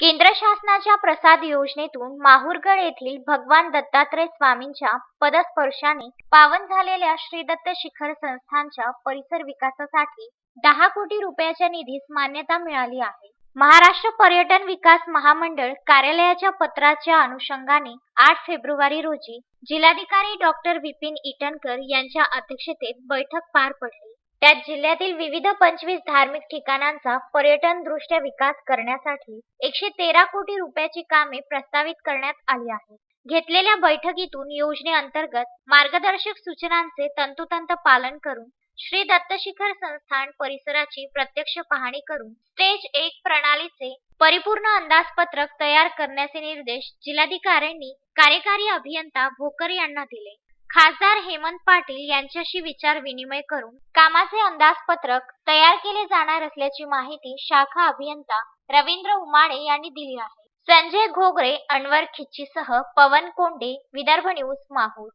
केंद्र शासनाच्या प्रसाद योजनेतून माहूरगड येथील भगवान दत्तात्रय स्वामींच्या पदस्पर्शाने पावन झालेल्या श्री दत्त शिखर संस्थानच्या परिसर विकासासाठी दहा कोटी रुपयाच्या निधीस मान्यता मिळाली आहे. महाराष्ट्र पर्यटन विकास महामंडळ कार्यालयाच्या पत्राच्या अनुषंगाने आठ फेब्रुवारी रोजी जिल्हाधिकारी डॉक्टर विपिन इटनकर यांच्या अध्यक्षतेत बैठक पार पडली. त्यात जिल्ह्यातील विविध पंचवीस धार्मिक ठिकाणांचा पर्यटन दृष्ट्या विकास करण्यासाठी एकशे तेरा कोटी रुपयाची कामे प्रस्तावित करण्यात आली आहेत. घेतलेल्या बैठकीतून योजनेअंतर्गत मार्गदर्शक सूचनांचे तंतोतंत पालन करून श्री दत्तशिखर संस्थान परिसराची प्रत्यक्ष पाहणी करून स्टेज एक प्रणालीचे परिपूर्ण अंदाजपत्रक तयार करण्याचे निर्देश जिल्हाधिकाऱ्यांनी कार्यकारी अभियंता भोकर यांना दिले. खासदार हेमंत पाटील यांच्याशी विचार विनिमय करून कामाचे अंदाजपत्रक तयार केले जाणार असल्याची माहिती शाखा अभियंता रवींद्र उमाडे यांनी दिली आहे. संजय घोगरे अनवर खिच्चीसह पवन कोंडे विदर्भ न्यूज माहूर.